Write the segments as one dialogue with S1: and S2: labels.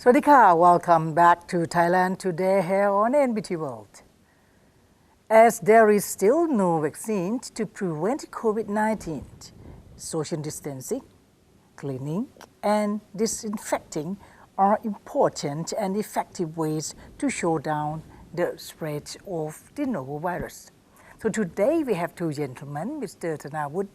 S1: Swadika, welcome back to Thailand today here on NBT World. As there is still no vaccine to prevent COVID 19, social distancing, cleaning, and disinfecting are important and effective ways to show down the spread of the novel virus. So today we have two gentlemen, Mr. Tanawut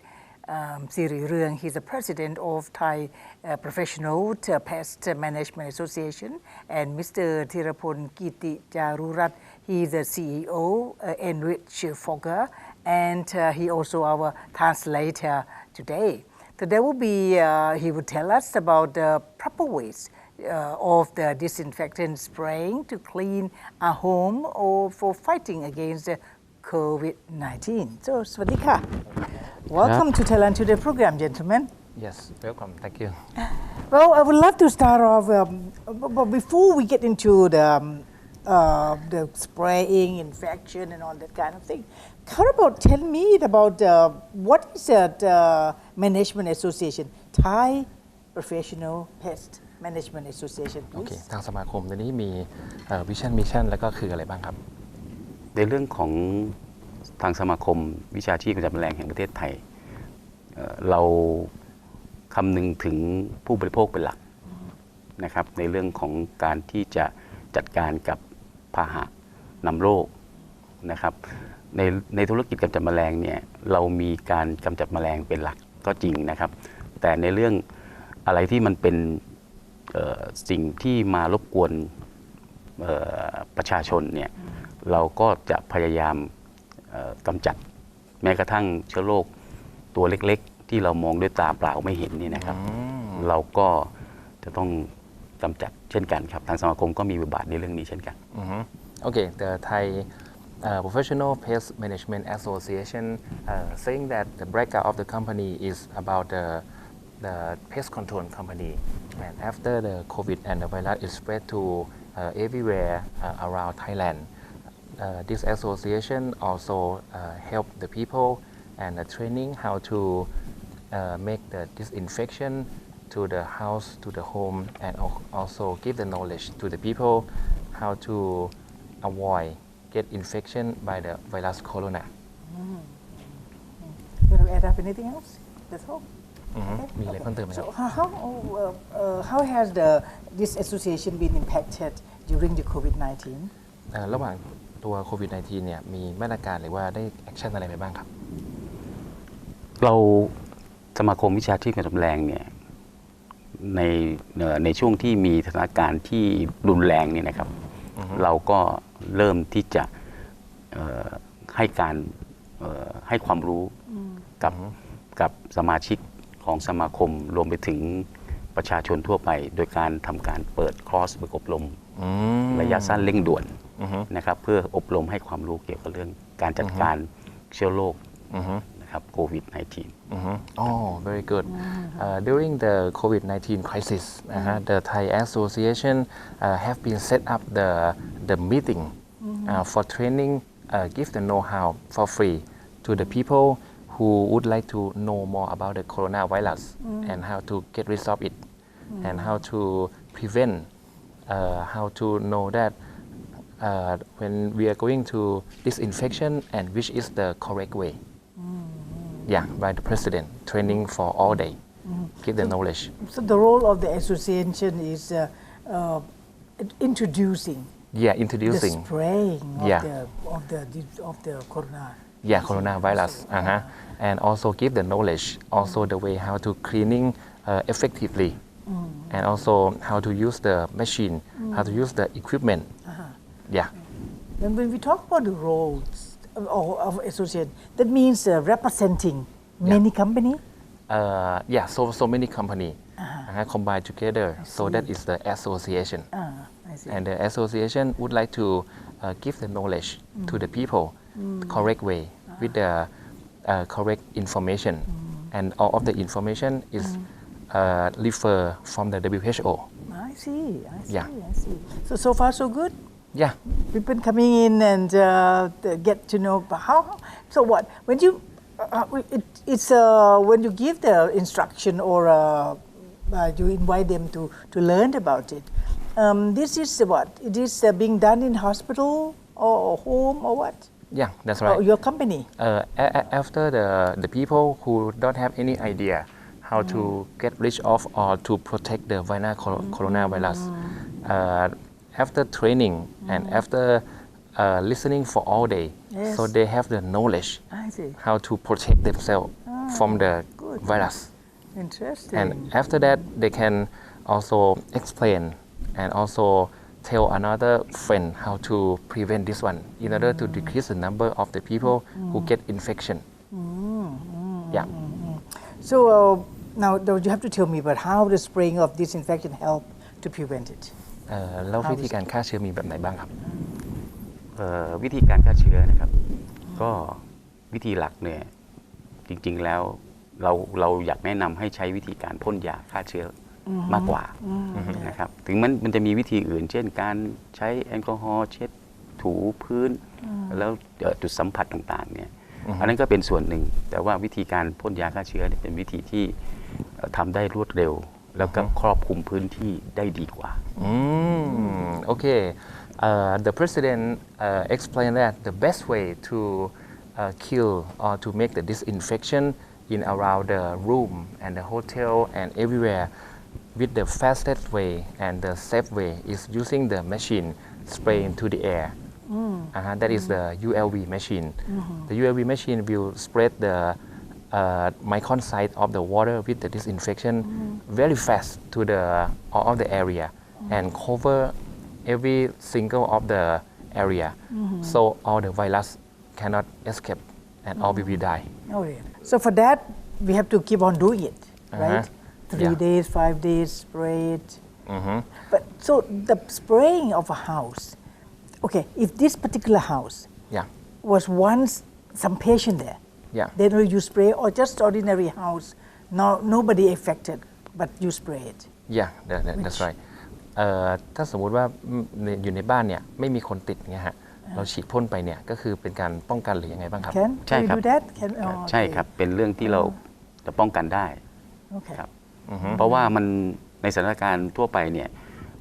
S1: um, Siri Reung. He's the president of Thai uh, Professional Pest Management Association, and Mr. Thirapon Kiti Jarurat. He's the CEO, uh, Enrich Fogger, and uh, he also our translator today. There will be, uh, he will tell us about the proper ways uh, of the disinfectant spraying to clean a home or for fighting against COVID-19. So, Swadika. Welcome to Thailand Today program, gentlemen.
S2: Yes, welcome. Thank you.
S1: Well, I would love to start off, um, but before we get into the, um, uh, the spraying, infection, and all that kind of thing, how about tell me about uh, what is that uh, management association, Thai Professional Pest Management Association,
S2: โอเค
S1: please.
S2: ทางสมาคมตอนนี้มีวิชั่นมิชชั่นแล้วก็คืออะไรบ้างครับ
S3: ในเรื่องของ ทางสมาคมวิชาชีพกำจัดแมลงแห่งประเทศไทยเเราคำนึงถึงผู้บริโภคเป็นหลักนะครับในเรื่องของการที่จะจัดการกับพาหะนำโรคนะครับในในธุรกิจกำจัดแมลงเนี่ยเรามีการกำจัดแมลงเป็นหลักก็จริงนะครับ แต่ในเรื่องอะไรที่มันเป็นสิ่งที่มารบกวนประชาชนเนี่ยเราก็จะพยายาม กำจัดแม้กระทั่งเชื้อโรคตัวเล็กๆ ที่เรามองด้วยตาเปล่าไม่เห็นนี่นะครับ เราก็จะต้องกำจัดเช่นกันครับ ทางสมาคมก็มีบทบาทในเรื่องนี้เช่นกัน
S2: Mhm. Okay, the Thai uh, Professional Pest Management Association uh, saying that the breakout of the company is about the, the pest control company. And after the COVID and the virus is spread to uh, everywhere uh, around Thailand, uh, this association also uh, help the people and the training how to uh, make the disinfection to the house, to the home, and al- also give the knowledge to the people how to avoid get infection by the virus corona.
S1: You want to add up anything else? That's all.
S2: อือฮึมีอะไรเพิ่มเติมไหมครับ
S1: So how how, uh, uh, how has the this association been impacted during the COVID-19?
S2: เอ่อระหว่าง ตัวโควิด -19 เนี่ยมีมาตรการหรือว่าได้แอคชั่นอะไรไปบ้างครับ
S3: เราสมาคมวิชาชีพกำจัดแมลงเนี่ยในเอ่อในช่วงที่มีสถานการณ์ที่รุนแรงเนี่ยนะครับ
S2: อือฮึ
S3: เราก็เริ่มที่จะเอ่อให้การเอ่อให้ความรู้กับกับสมาชิกของสมาคมรวมไปถึงประชาชนทั่วไป โดยการทำการเปิดคอร์สฝึกอบรม
S2: อืม
S3: ระยะสั้นเร่งด่วน
S2: อือฮึ
S3: นะครับเพื่ออบรมให้ความรู้เกี่ยวกับเรื่องการจัดการเชื้อโรค
S2: อือฮึ
S3: นะครับโควิด -19
S2: Mhm. Oh, very good. Uh, during the COVID-19 crisis, uh, the Thai Association uh, have been set up the the meeting uh, for training, uh, give the know-how for free to the people who would like to know more about the coronavirus and how to get rid of it, and how to prevent, uh, how to know that uh, when we are going to disinfection and which is the correct way. Yeah, by the president, training for all day, give the knowledge.
S1: So the role of the association is uh, uh, introducing
S2: Yeah,
S1: the
S2: introducing.
S1: spraying of
S2: Yeah.
S1: the of the of the corona.
S2: Yeah, coronavirus. Uh-huh. And also give the knowledge, also the way how to cleaning uh, effectively, and also how to use the machine, how to use the equipment. Yeah.
S1: And when we talk about the roles of, of association, that means uh, representing many company.
S2: Uh, yeah, so so many company uh-huh, combined together. So that is the association.
S1: I see.
S2: and the association would like to uh, give the knowledge to the people the correct way with the uh, correct information and all of the information is uh, refer from the WHO
S1: I see. I see.
S2: Yeah.
S1: I see. So so far so good.
S2: Yeah
S1: People coming in and uh, get to know but how. So what when you uh, uh, it, it's uh, when you give the instruction or uh, uh, you invite them to to learn about it. um, this is what? It is uh, being done in hospital or home or what?
S2: Yeah, that's
S1: Or
S2: right.
S1: your company?
S2: uh, after the, the people who don't have any idea how to get rid of or to protect the vina- cor- coronavirus, uh, after training and mm. after uh, listening for all day, so they have the knowledge
S1: I see.
S2: how to protect themselves ah, from the
S1: good.
S2: virus.
S1: Interesting.
S2: And after that, they can also explain and also tell another friend how to prevent this one in order to mm. decrease the number of the people who mm. get infection. Yeah.
S1: so uh, now you have to tell me about how the spraying of disinfectant help to prevent it.
S2: เอ่อแล้ววิธีการฆ่าเชื้อมีแบบไหนบ้างครับ
S3: เอ่อวิธีการฆ่าเชื้อนะครับ ก็วิธีหลักเนี่ยจริง ๆแล้วเราเราอยากแนะนำให้ใช้วิธีการพ่นยาฆ่าเชื้ออมากกว่านะครับ ถึงมันมันจะมีวิธีอื่น เช่น การใช้แอลกอฮอล์เช็ดถูพื้น แล้วเอ่อจุดสัมผัสต่างๆเนี่ยอันนั้นก็เป็นส่วนหนึ่ง แต่ว่าวิธีการพ่นยาฆ่าเชื้อเนี่ยเป็นวิธีที่เอ่อทำได้รวดเร็ว แล้วก็ครอบคลุมพื้นที่ได้ดีกว่า
S2: Mm, okay. Uh, the president uh, explained that the best way to uh, kill or to make the disinfection in around the room and the hotel and everywhere with the fastest way and the safe way is using the machine spray into the air. Uh-huh, that is the ULV machine. The ULV machine will spread the uh, micron size of the water with the disinfection very fast to the all of the area and cover every single of the area so all the virus cannot escape and all will be die
S1: Okay. So for that we have to keep on doing it, right?
S2: Uh-huh.
S1: Three
S2: Yeah.
S1: days, five days, spray it.
S2: Mhm.
S1: But so the spraying of a house. Okay, if this particular house
S2: yeah
S1: was once some patient there,
S2: yeah
S1: then will you spray or just ordinary house? No, nobody affected, but you spray it.
S2: yeah that, that, that's
S1: Which-
S2: right เอ่อถ้าสมมุติว่าอืมในอยู่ในบ้านเนี่ยไม่มีคนติดเนี่ยฮะเราฉีดพ่นไปเนี่ยก็คือเป็นการป้องกันหรือยังไงบ้างครับ
S1: Can,
S3: ใช่
S1: can you
S3: ครับ
S1: do that? Can, oh,
S3: ใช่
S1: okay.
S3: ครับ เป็นเรื่องที่เราจะป้องกันได้
S1: Okay.
S3: ครับเพราะว่ามันในสถานการณ์ทั่วไปเนี่ย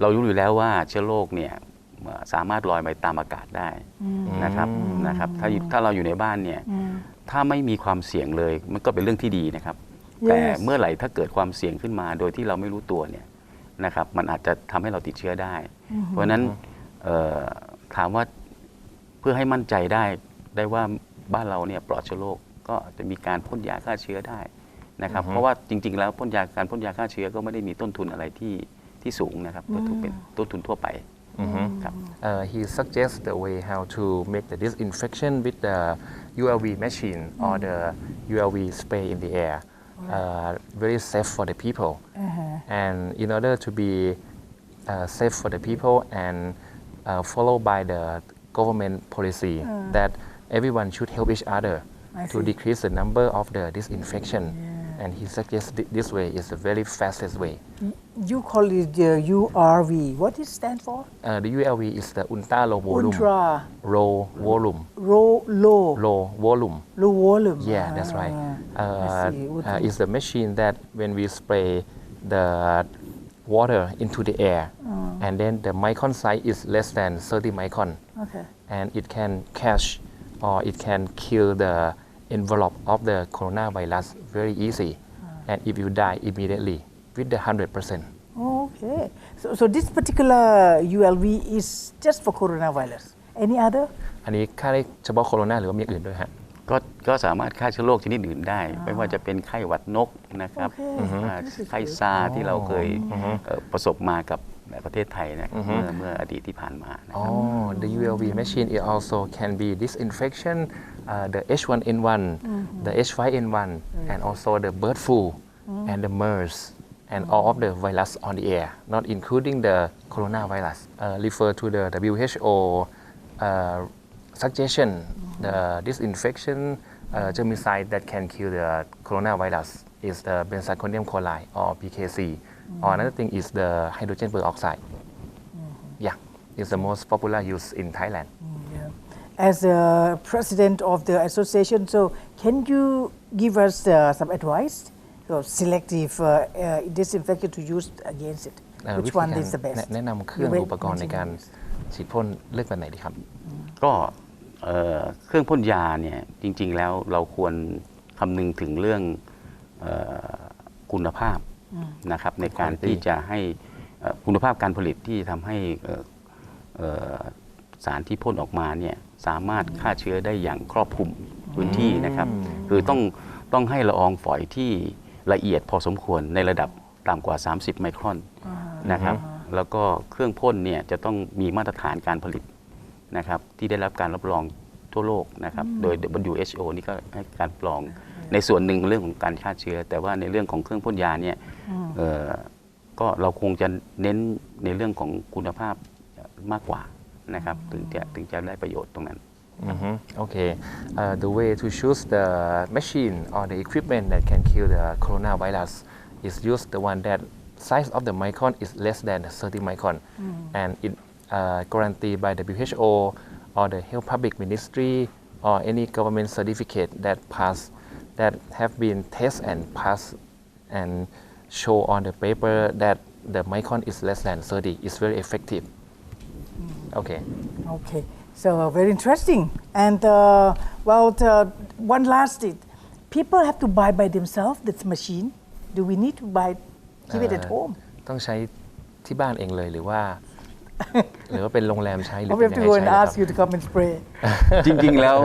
S3: เรารู้อยู่แล้วว่าเชื้อโรคเนี่ยเอ่อ สามารถลอยไปตามอากาศได้นะครับนะครับถ้าอยู่ถ้าเราอยู่ในบ้านเนี่ยถ้าไม่มีความเสี่ยงเลยมันก็เป็นเรื่องที่ดีนะครับ
S1: Yes
S3: แต่เมื่อไหร่ถ้าเกิดความเสี่ยงขึ้นมาโดยที่เราไม่รู้ตัวเนี่ยนะครับมันอาจจะทำให้เราติดเชื้อได้ เพราะฉะนั้นเอ่อถามว่าเพื่อให้มั่นใจได้ได้ว่าบ้านเราเนี่ยปลอดเชื้อโรคก็จะมีการพ่นยาฆ่าเชื้อได้นะครับ เพราะว่าจริง ๆ แล้วพ่นยาการพ่นยาฆ่าเชื้อก็ไม่ได้มีต้นทุนอะไรที่ที่สูงนะครับก็ถือเป็นต้นทุนทั่วไปครับ
S2: uh, he suggests the way how to make the disinfection with the ULV machine or the ULV spray in the air. Uh, very safe for the people. And in order to be uh, safe for the people and uh, followed by the government policy that everyone should help each other to decrease the number of the disinfection. And he suggests thi- this way is the very fastest way.
S1: You call it the URV. What does it stand for?
S2: Uh, the ULV is the ultra low volume.
S1: Ultra
S2: Low volume.
S1: low, low,
S2: Low volume.
S1: low volume.
S2: Yeah, that's right.
S1: Ah,
S2: Uh, uh, it's the machine that when we spray the water into the air,
S1: Oh.
S2: and then the micron size is less than 30 micron,
S1: Okay.
S2: and it can catch or it can kill the envelope of the coronavirus very easy,
S1: Ah.
S2: and if you die immediately with the 100%.
S1: Okay. So, so this particular ULV is just for coronavirus. Any other?
S2: อันนี้ค่าได้เฉพาะโคโรนาหรือว่ามีอย่างอื่นด้วยฮะ
S3: ก็ก็สามารถฆ่าเชื้อโรคชนิดอื่นได้ ไม่ว่าจะเป็นไข้หวัดนกนะครับ
S1: โอเค
S3: อ่า
S1: This is
S3: ไข้
S1: good
S3: ซาร์ที่เราเคยเอ่อประสบมากับประเทศไทยนะครับเมื่อเมื่ออดีตที่ผ่านมานะครับ
S2: Oh, the ULV machine it also can be disinfection, uh, the H1N1, the H5N1, and also the bird flu and the MERS and all of the virus on the air, not including the coronavirus. Uh, refer to the WHO uh, suggestion, the disinfection uh, germicide that can kill the coronavirus is the benzalkonium chloride or BKC. Or another thing is the hydrogen peroxide. Yeah, it's the most popular use in Thailand.
S1: Yeah. As a president of the association, so can you give us uh, some advice? So selective uh, uh, disinfectant to use against it.
S2: เอ่อ
S1: Which
S2: วิธี
S1: one
S2: การ
S1: is the best?
S2: แนะแนะนำเครื่อง
S1: You wait
S2: อุปกรณ์ในการ
S1: continuous.
S2: ฉีดพ่นเลือกแบบไหนดีครับ
S3: ก็เอ่อเครื่องพ่นยาเนี่ยจริงๆแล้วเราควรคำนึงถึงเรื่องเออคุณภาพนะครับในการ
S2: Quality
S3: ที่จะให้เอ่อคุณภาพการผลิตที่ทำให้เอ่อเอ่อ สารที่พ่นออกมาเนี่ยสามารถฆ่าเชื้อได้อย่างครอบคลุมพื้นที่นะครับ คือต้องต้องให้ละอองฝอยที่ละเอียดพอสมควรในระดับต่ำกว่า 30 ไมครอนนะครับ แล้วก็เครื่องพ่นเนี่ยจะต้องมีมาตรฐานการผลิตนะครับ ที่ได้รับการรับรองทั่วโลกนะครับ โดย WHO นี่ก็ให้การรับรองในส่วนหนึ่งเรื่องของการฆ่าเชื้อ แต่ว่าในเรื่องของเครื่องพ่นยาเนี่ยเอ่อก็เราคงจะเน้นในเรื่องของคุณภาพมากกว่า นะครับถึงจะถึงจะได้ประโยชน์ตรงนั้น
S2: Mhm. Okay. Uh, the way to choose the machine or the equipment that can kill the coronavirus is use the one that size of the micron is less than 30 micron, and it uh, guaranteed by the WHO or the Health Public Ministry or any government certificate that pass that have been test and pass and show on the paper that the micron is less than 30 is very effective. Okay.
S1: Okay, so very interesting. And uh, well, the, one last thing. People have to buy by themselves this machine. Do we need to buy, keep it at
S2: เอ่อ
S1: home?
S2: ต้องใช้ที่บ้านเองเลยหรือว่าหรือว่าเป็นโรงแรมใช้หรือ
S1: Or we
S2: เป็น
S1: have
S2: ยัง
S1: to
S2: ไง
S1: go
S2: ใช้
S1: and
S2: นะครับ
S1: ask you to come and spray?
S3: จริง ๆ แล้ว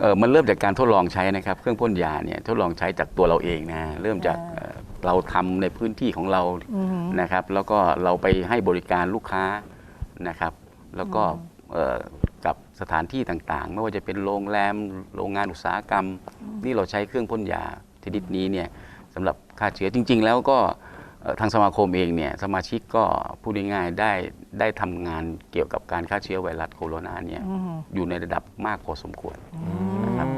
S3: เอ่อมันเริ่มจากการทดลองใช้นะครับ เครื่องพ่นยาเนี่ยทดลองใช้จากตัวเราเองนะเริ่มจากเอ่อเราทำในพื้นที่ของเรานะครับ แล้วก็เราไปให้บริการลูกค้านะครับ แล้วก็เอ่อกับสถานที่ต่างๆ ไม่ว่าจะเป็นโรงแรมโรงงานอุตสาหกรรม นี่เราใช้เครื่องพ่นยาชนิดนี้เนี่ยสำหรับฆ่าเชื้อจริง ๆ แล้วก็เอ่อทางสมาคมเองเนี่ยสมาชิกก็พูดง่ายๆได้ได้ทำงานเกี่ยวกับการฆ่าเชื้อไวรัสโคโรนาเนี่ยอยู่ในระดับมากพอสมควรนะครับ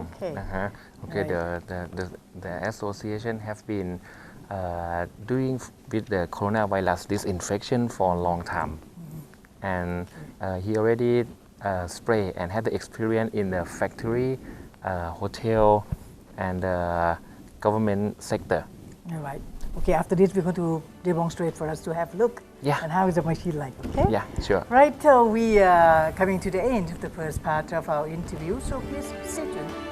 S1: Okay.
S2: Uh-huh. Okay,
S1: Right.
S2: the, the, the, the association have been uh, doing f- with the coronavirus disinfection for a long time. And uh, he already uh, spray and had the experience in the factory, uh, hotel, and uh, government sector.
S1: All right. Okay, after this, we're going to demonstrate for us to have a look.
S2: Yeah.
S1: And how is the machine like? Okay?
S2: Yeah, sure.
S1: Right, uh, we are coming to the end of the first part of our interview, so please sit tuned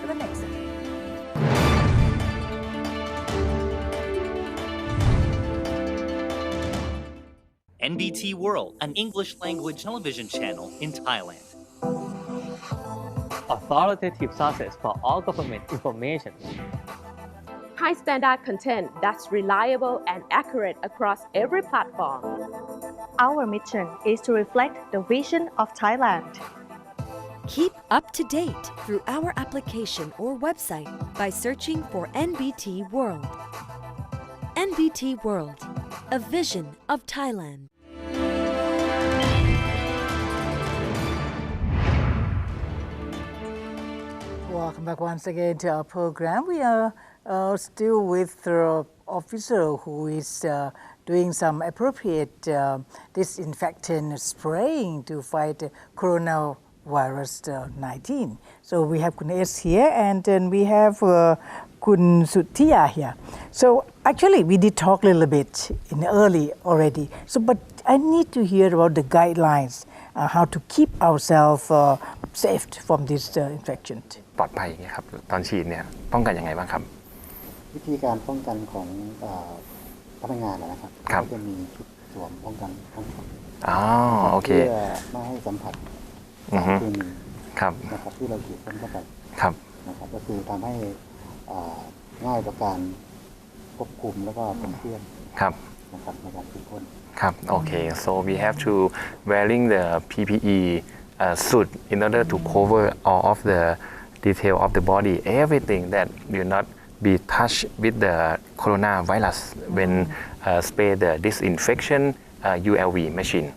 S4: NBT World, an English language television channel in Thailand.
S5: authoritative sources for all government information.
S6: high standard content that's reliable and accurate across every platform.
S7: Our mission is to reflect the vision of Thailand.
S8: Keep up to date through our application or website by searching for NBT World. NBT World, a vision of Thailand.
S1: Welcome back once again to our program. We are uh, still with the officer who is uh, doing some appropriate uh, disinfectant spraying to fight coronavirus uh, 19. So we have Kun S here and then we have uh, Kun Sutia here. So actually we did talk a little bit in early already. So but I need to hear about the guidelines uh, how to keep ourselves safe from this infection.
S2: ปลอดภัยอย่างเงี้ยครับตอนฉีดเนี่ยป้องกันยังไงบ้างครับ
S9: วิธีการป้องกันของเออพนักงานนะครับ
S2: ครับ
S9: ก็จะมีชุดสวมป้องกันทั้งหมด
S2: อ๋อโอเค
S9: เพื่อไม่ให้สัมผัส
S2: อือ
S9: สาร
S2: ฮึ
S9: เคมี
S2: ครับ
S9: นะครับที่เราฉีดพ่นเข้าไป
S2: ครับ
S9: นะครับ ก็คือทำให้อ่าง่ายต่อการควบคุมแล้วก็ผลเพื่อน
S2: ครับ
S9: นะครับในการฉีดพ่น
S2: ครับ okay so we have to wearing the PPE uh, suit in order to cover all of the detail of the body everything that will not be touched with the coronavirus when uh, spray the disinfection uh, ULV machine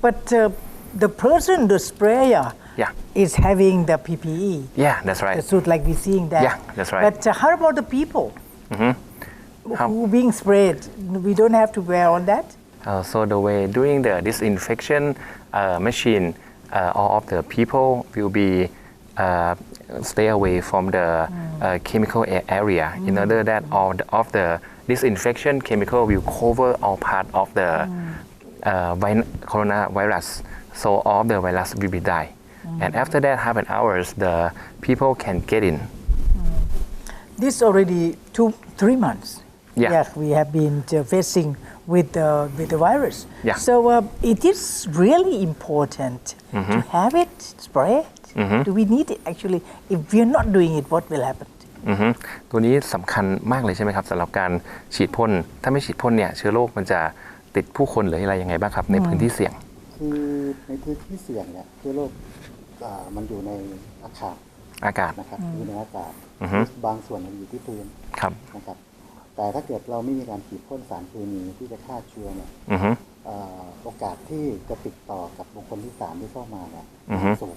S1: But uh, the person, the sprayer,
S2: Yeah.
S1: is having the PPE,
S2: yeah that's right
S1: the suit like we're seeing that.
S2: Yeah, that's right.
S1: But uh, how about the people
S2: How-
S1: who being sprayed? We don't have to wear all that.
S2: Uh, so the way doing the disinfection uh, machine, uh, all of the people will be uh, stay away from the uh, chemical a- area in order that all the, of the disinfection chemical will cover all part of the uh, vi- coronavirus. So all the virus will be die. And after that half an hours, the people can get in.
S1: This already two, three months.
S2: Yeah.
S1: we have been uh, facing with the with the virus.
S2: Yeah.
S1: So uh, it is really important to have it spread. Do we need it actually? If we are not doing it, what will happen?
S2: อือฮึตัวนี้สำคัญมากเลยใช่ไหมครับสำหรับการฉีดพ่นถ้าไม่ฉีดพ่นเนี่ยเชื้อโรคมันจะติดผู้คนหรืออะไรยังไงบ้างครับในพื้นที่เสี่ยง
S9: คือในพื้นที่เสี่ยงเนี่ยเชื้อโรคอ่ามันอยู่ในอากาศ
S2: อากาศ
S9: นะครับอยู่ในอากาศ
S2: อือฮึ
S9: บางส่วนมันอยู่ที่พื้น
S2: ครับ
S9: นะครับ แต่ถ้าเกิดเราไม่มีการฉีดพ่นสารเคมีที่จะฆ่าเชื้อเนี่ย
S2: อือฮึ
S9: เอ่อ โอกาสที่จะติดต่อกับบุคคลที่สามที่เข้ามาเนี่ย
S2: อือฮึ
S9: สูง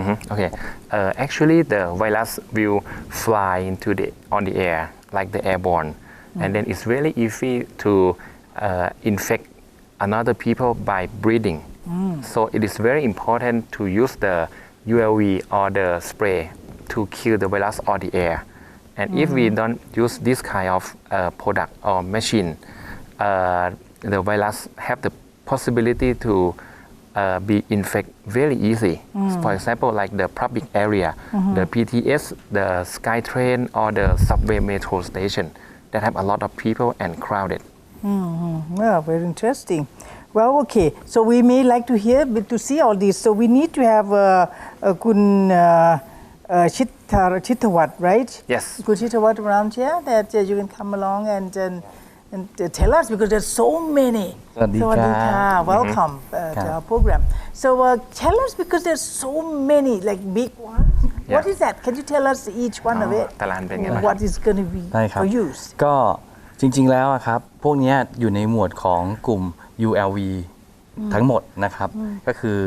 S2: Mhm, Okay. Uh, actually, the virus will fly into the on the air like the airborne, and then it's really easy to uh, infect another people by breathing. So it is very important to use the ULV or the spray to kill the virus on the air. And if we don't use this kind of uh, product or machine, uh, the virus have the possibility to uh, be infect very easy. For example, like the public area, the PTS, the SkyTrain, or the subway metro station that have a lot of people and crowded.
S1: Hmm. Well, very interesting. Well, okay. So we may like to hear, but to see all this. So we need to have uh, uh, Kun uh, uh, Chitta, Chittawat, right?
S2: Yes.
S1: Kun Chittawat around here that uh, you can come along and and, and uh, tell us because there's so many.
S10: สวัสดีครับ
S1: Welcome uh, to
S10: ครับ
S1: our program. So uh, tell us because there's so many like big ones. What
S2: Yeah.
S1: is that? Can you tell us each one of
S2: อ๋อ
S1: it?
S2: ตารางเป็นไงบ้าง
S1: What is going to be
S10: ได้ครับ
S1: for use?
S10: ก็จริงๆแล้วอะครับ พวกเนี้ยอยู่ในหมวดของกลุ่ม ULV ทั้งหมดนะครับ ก็คือ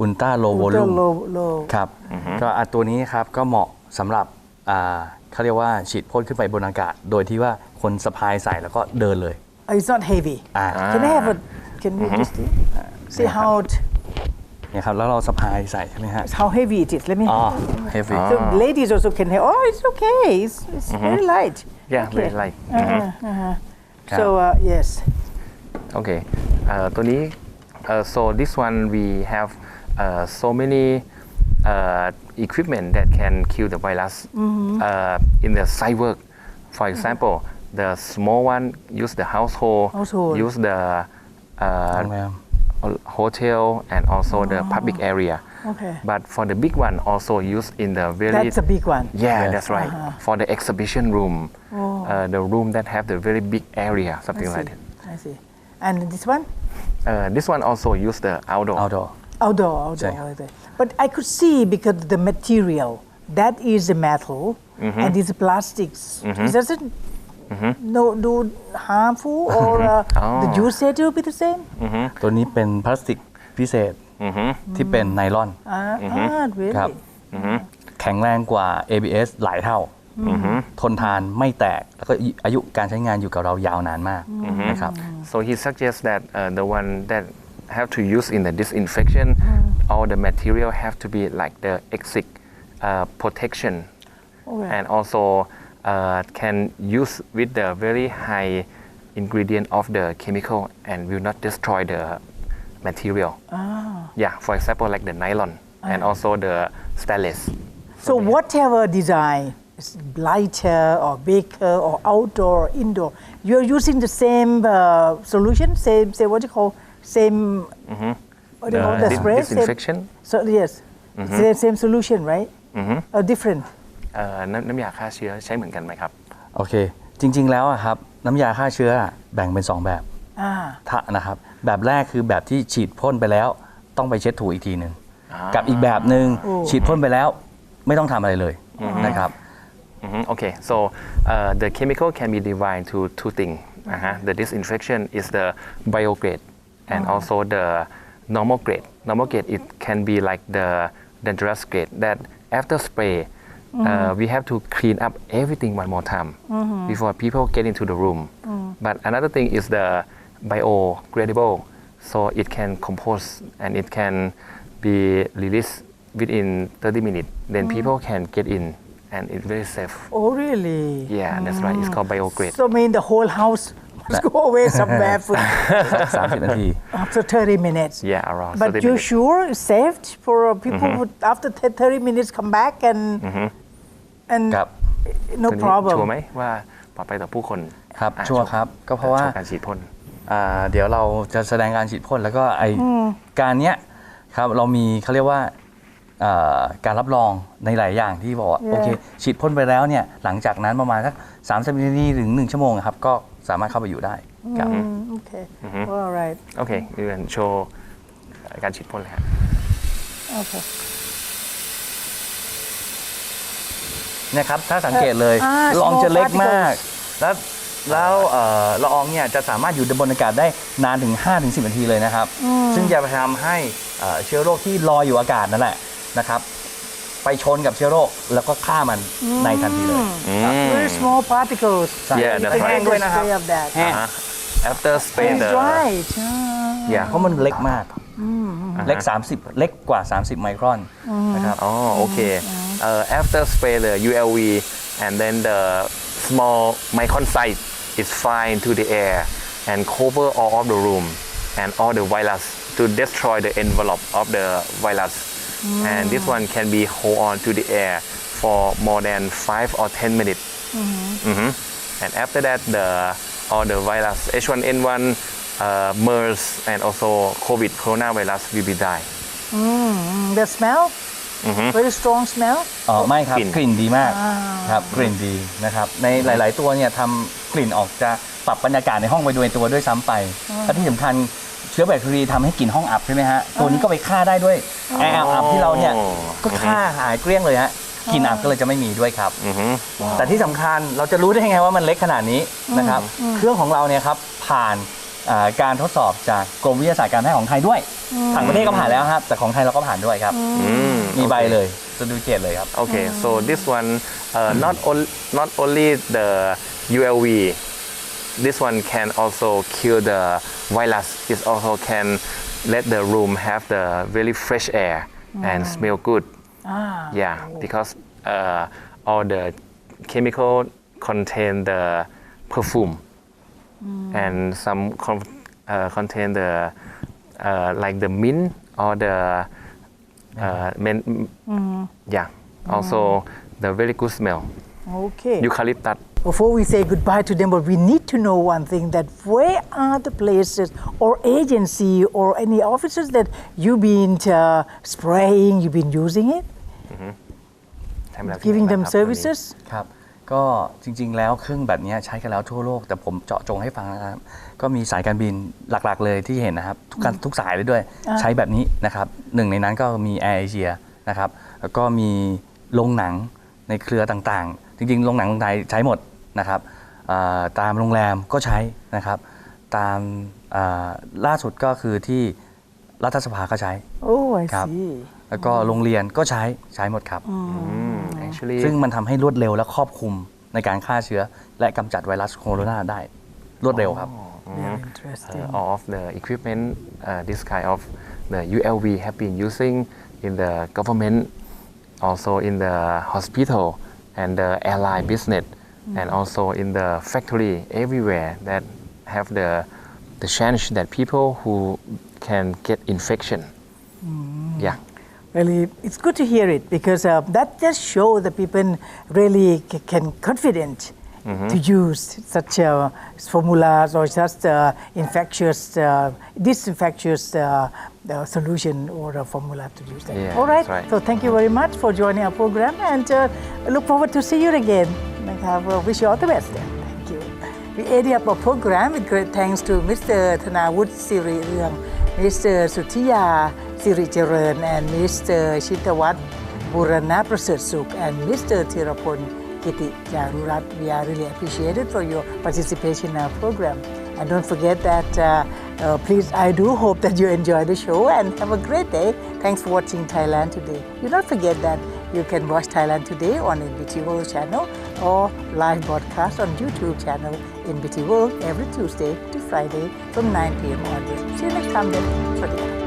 S10: อุลตราโลโวลู
S1: Ultra low, low.
S10: ครับก็อันตัวนี้ครับก็เหมาะสำหรับอ่า เขาเรียกว่าฉีดพ่นขึ้นไปบนอากาศ โดยที่ว่าคนสะพายใส่แล้วก็เดินเลย
S1: Uh, It's not heavy.
S10: อ่า
S1: Can I have a? Can we just see how it,
S10: เนี่ยครับแล้วเราสะพายใส่ใช่ไหมฮะ
S1: how heavy it is? Let me.
S10: อ๋อ heavy
S1: So ladies also can have. Oh, it's okay. It's, it's very light.
S2: Yeah,
S1: Okay.
S2: very light. Mhm.
S1: Uh-huh.
S10: ครับ
S1: So uh, yes.
S2: Okay. Uh, ตัวนี้ uh, so this one we have uh, so many uh, equipment that can kill the virus mm-hmm. uh, in the site work. For mm-hmm. example, mm-hmm. the small one use the household,
S1: household.
S2: use the uh,
S10: oh,
S2: hotel and also oh. the public area.
S1: Okay.
S2: But for the big one, also used in the very.
S1: That's a big one.
S2: Yeah,
S10: yes.
S2: that's right.
S1: Uh-huh.
S2: For the exhibition room, oh. uh, the room that have the very big area, something like that.
S1: I see. And this one?
S2: Uh, this one also used the outdoor.
S10: Outdoor.
S1: Outdoor, outdoor.
S10: Check.
S1: outdoor. But I could see because the material that is a metal and this plastics. It doesn't no do harmful or uh, the
S2: Oh.
S1: usage will be the same.
S10: ตัวนี้เป็นพลาสติกพิเศษที่เป็นไนลอน
S1: Ah, ah, really?
S10: ครับแข็งแรงกว่า ABS หลายเท่า ทนทานไม่แตก แล้วก็อายุการใช้งานอยู่กับเรายาวนานมากนะครับ
S2: So he suggests that uh, the one that have to use in the disinfection, all the material have to be like the exit uh, protection, and also uh, can use with the very high ingredient of the chemical and will not destroy the material. Yeah, for example, like the nylon and also the stainless.
S1: So whatever design, lighter or bigger or outdoor or indoor, you're using the same uh, solution, same, say what you call, same, what do you call the
S2: Dis-
S1: spray? Same-
S2: disinfection.
S1: so yes, same, same solution, right? Uh, different.
S2: เอ่อน้ำน้ำยาฆ่าเชื้อใช้เหมือนกันไหมครับ
S10: โอเค จริง ๆ แล้วอะครับ น้ำยาฆ่าเชื้อแบ่งเป็น 2 แบบ
S1: Ah,
S10: ทะนะครับ แบบแรกคือแบบที่ฉีดพ่นไปแล้ว ต้องไปเช็ดถูอีกทีหนึ่งกับอีกแบบหนึ่งฉีดพ่นไปแล้ว ไม่ต้องทำอะไรเลยนะครับ
S2: Mhm, Okay, so uh, the chemical can be divided to two things. Uh-huh. The disinfection is the biograde and oh. also the normal grade. Normal grade it can be like the dangerous grade that after spray uh, mm-hmm. we have to clean up everything one more time mm-hmm. before people get into the room. Mm. But another thing is the biodegradable, so it can compose and it can be released within 30 minutes. Then mm. people can get in and it's very safe.
S1: Oh, really?
S2: Yeah, that's right. It's ah. called BioGrade.
S1: So, mean the whole house must go away somewhere for
S10: 30 นาที
S1: after 30 minutes.
S2: Yeah, around
S1: But
S2: 30
S1: you
S2: minutes.
S1: sure it's saved for uh, people would after 30 minutes come back and and
S10: ครับ
S1: no
S2: ตัวนี้
S1: problem.
S2: ชัวร์ไหมว่าปลอดภัยต่อผู้คน
S10: ครับ
S2: อะ
S10: ชัวร์ครับก็เพราะว่า
S2: ชัการฉีดพ่น
S10: อ่าเดี๋ยวเราจะแสดงการฉีดพ่นแล้วก็ไอการเนี้ยครับเรามีเขาเรียกว่าเอ่อการรับรองในหลายอย่างที่บอกว่า
S1: Yeah.
S10: โอเคฉีดพ่นไปแล้วเนี่ยหลังจากนั้นประมาณสัก30นาทีถึง1ชั่วโมงครับก็ สามารถเข้าไปอยู่ได้ครับ
S1: Mm, okay. All right.
S2: โอเคดูกันโชว์การฉีดพ่นเลยครับ
S1: Okay.
S10: เนี่ยครับถ้าสังเกตเลย
S1: อ่า
S10: ละอองจะเล็ก
S1: small
S10: มาก แล้วแล้วเอ่อละอองเนี่ยจะสามารถอยู่บนอากาศได้นานถึง 5-10 นาทีเลยนะครับ ซึ่งจะทำให้เอ่อเชื้อโรคที่ลอยอยู่อากาศนั่นแหละนะครับ ไปชนกับเชื้อโรคแล้วก็ฆ่ามันในทันทีเลย
S1: Very small particles.
S2: Yeah, that's
S1: You
S2: right.
S1: can
S10: ด้วยนะครับ
S1: display of that.
S10: แห้ง
S2: อ่า after spray
S1: That's
S2: the
S1: right. Ah.
S2: yeah
S10: เพราะมันเล็กมาก เล็ก 30 เล็กกว่า 30 ไมครอนนะครับ
S2: อ๋อโอเคเอ่อ after spray the ULV and then the small micron size is fly into the air and cover all of the room and all the virus to destroy the envelope of the virus and this one can be hold on to the air for more than 5 or 10 minutes Mhm. and after that the all the virus H1N1 uh, MERS and also COVID coronavirus will be die
S1: Mm, the smell? Very strong smell?
S10: อ๋อไม่ครับ
S2: กลิ่น
S10: กลิ่นดีมากครับกลิ่นดีนะครับ ในหลาย ๆ ตัวเนี่ยทำกลิ่นออกจะปรับบรรยากาศในห้องไปด้วยตัวด้วยซ้ำไปและที่สำคัญ เชื้อแบคทีเรียทำให้กลิ่นห้องอับใช่ไหมฮะตัวนี้ก็ไปฆ่าได้ด้วยแอร์อับที่เราเนี่ยก็ฆ่าหายเกลี้ยงเลยฮะกลิ่นอับก็เลยจะไม่มีด้วยครับ
S2: อือฮึ
S10: แต่ที่สำคัญเราจะรู้ได้ยังไงว่ามันเล็กขนาดนี้นะครับ เครื่องของเราเนี่ยครับผ่านอ่าการทดสอบจากกรมวิทยาศาสตร์การแพทย์ของไทยด้วยต่างประเทศก็ผ่านแล้วครับแต่ของไทยเราก็ผ่านด้วยครับ
S2: อืม
S10: มีใบ
S2: โอค
S10: เลยจะดูเกตเลยครับ
S2: Okay, so this one uh, not on, not only the ULV, this one can also kill the virus. It also can let the room have the very fresh air and smell good. Ah. Yeah, because uh, all the chemical contain the perfume and some con- uh, contain the uh, like the mint or the uh, men- yeah also the very good smell
S1: Okay.
S2: eucalyptus
S1: Before we say goodbye to them, but we need to know one thing that where are the places or agency or any offices that you've been uh, spraying, you've been using it,
S2: ทำแล้วที่
S1: giving
S2: ไหน
S1: them
S2: บ้างครับตัวนี้
S1: services?
S10: ครับ ก็จริงๆ แล้วเครื่องแบบนี้ใช้กันแล้วทั่วโลก แต่ผมเจาะจงให้ฟังนะครับ ก็มีสายการบินหลักๆ เลยที่เห็นนะครับ ทุกการทุกสายเลยด้วย ใช้แบบนี้นะครับ หนึ่งในนั้นก็มีแอร์เอเชียนะครับ แล้วก็มีโรงหนังในเครือต่างๆ จริงๆ โรงหนังเมืองไทยใช้หมด นะครับอ่าตามโรงแรมก็ใช้นะครับ ตามอ่าล่าสุดก็คือที่รัฐสภาก็ใช้
S1: Oh, I
S10: ครับ
S1: see.
S10: แล้วก็โรงเรียนก็ใช้ใช้หมดครับ
S2: อืม actually
S10: ซึ่งมันทำให้รวดเร็วและครอบคลุมในการฆ่าเชื้อ และกำจัดไวรัสโคโรนาได้รวดเร็วครับ
S1: Very interesting.
S2: uh, all of the equipment uh, this kind of the ULV have been using in the government also in the hospital and the airline business and also in the factory everywhere that have the the chance that people who can get infection yeah
S1: Really, it's good to hear it because uh, that just shows that people really c- can confident to use such uh, formulas or such uh, infectious, uh, disinfectious uh, uh, solution or a formula to use that.
S2: Yeah,
S1: All right.
S2: right.
S1: So thank you very much for joining our program and uh, look forward to see you again. And have, uh, wish you all the best. Thank you. We ended up our program with great thanks to Mr. Thanawut Siri Ryang, Mr. Sutiya Siri Jaran, and Mr. Shitawat Burana Prasad Suk, and Mr. Tirapon Kiti Jarurat. We are really appreciated for your participation in our program. And don't forget that, uh, uh, please, I do hope that you enjoy the show and have a great day. Thanks for watching Thailand Today. Do not forget that you can watch Thailand Today on NBT World channel or live broadcast on YouTube channel in NBT World every Tuesday to Friday from 9 p.m. onwards. See you next time then.